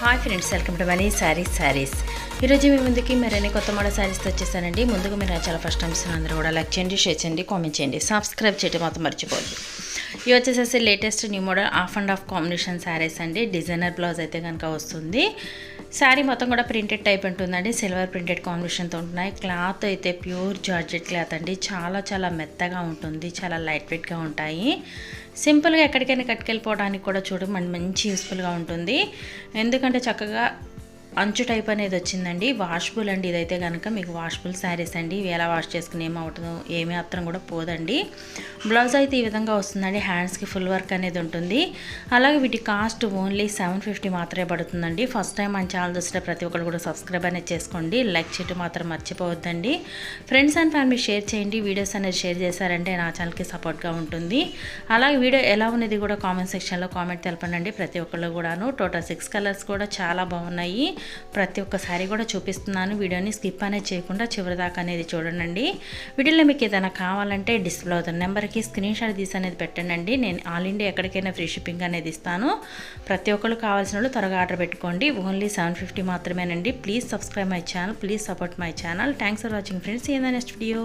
Hi friends welcome to money sarees sarees ఈరోజు మీ ముందుకి మరిన్ని కొత్త మోడల్ శారీస్తో వచ్చేసానండి. ముందుగా మీరు నా చాలా ఫస్ట్ టైమ్స్ అందరూ కూడా లైక్ చేయండి షేర్ చేయండి కామెంట్ చేయండి. సబ్స్క్రైబ్ చేయడం మాత్రం మర్చిపోద్దు ఇవి వచ్చేసేసి latest new model half and half combination sarees అండి. డిజైనర్ బ్లౌజ్ అయితే కనుక వస్తుంది. శారీ మొత్తం కూడా ప్రింటెడ్ టైప్ ఉంటుందండి. సిల్వర్ ప్రింటెడ్ కాంబినేషన్తో ఉంటున్నాయి. క్లాత్ అయితే ప్యూర్ జార్జెట్ క్లాత్ అండి. చాలా చాలా మెత్తగా ఉంటుంది. చాలా లైట్ వెయిట్గా ఉంటాయి. సింపుల్గా ఎక్కడికైనా కట్టుకెళ్ళిపోవడానికి కూడా చూడ మంచి యూస్ఫుల్గా ఉంటుంది. ఎందుకంటే చక్కగా అంచు టైప్ అనేది వచ్చిందండి. వాష్బుల్ అండి ఇదైతే కనుక మీకు వాష్బుల్ శారీస్ అండి. ఇవి ఎలా వాష్ చేసుకుని ఏమవుతుందో ఏమీ అత్రం కూడా పోదండి. బ్లౌజ్ అయితే ఈ విధంగా వస్తుందండి. హ్యాండ్స్కి ఫుల్ వర్క్ అనేది ఉంటుంది. అలాగే వీటి కాస్ట్ ఓన్లీ సెవెన్ ఫిఫ్టీ మాత్రమే పడుతుందండి. ఫస్ట్ టైం మన ఛానల్ చూసిన ప్రతి ఒక్కరు కూడా సబ్స్క్రైబ్ అనేది చేసుకోండి. లైక్ చేయటం మాత్రం మర్చిపోవద్దండి. ఫ్రెండ్స్ అండ్ ఫ్యామిలీ షేర్ చేయండి. వీడియోస్ అనేది షేర్ చేశారంటే నా ఛానల్కి సపోర్ట్గా ఉంటుంది. అలాగే వీడియో ఎలా ఉన్నది కూడా కామెంట్ సెక్షన్లో కామెంట్ తెలపండి. ప్రతి ఒక్కళ్ళు కూడాను. టోటల్ సిక్స్ కలర్స్ కూడా చాలా బాగున్నాయి. ప్రతి ఒక్కసారి కూడా చూపిస్తున్నాను. వీడియోని స్కిప్ అనేది చేయకుండా చివరి దాకా అనేది చూడండి. వీడియోలో మీకు ఏదైనా కావాలంటే డిస్ప్లే అవుతున్న నెంబర్కి స్క్రీన్ షాట్ తీసి అనేది పెట్టండి. నేను ఆల్ ఇండియా ఎక్కడికైనా ఫ్రీ షిప్పింగ్ అనేది ఇస్తాను. ప్రతి ఒక్కరు కావాల్సిన వాళ్ళు త్వరగా ఆర్డర్ పెట్టుకోండి. ఓన్లీ సెవెన్ ఫిఫ్టీ మాత్రమేనండి. Please subscribe my channel please support my channel. Thanks for watching friends. ఏదైనా నెక్స్ట్ వీడియో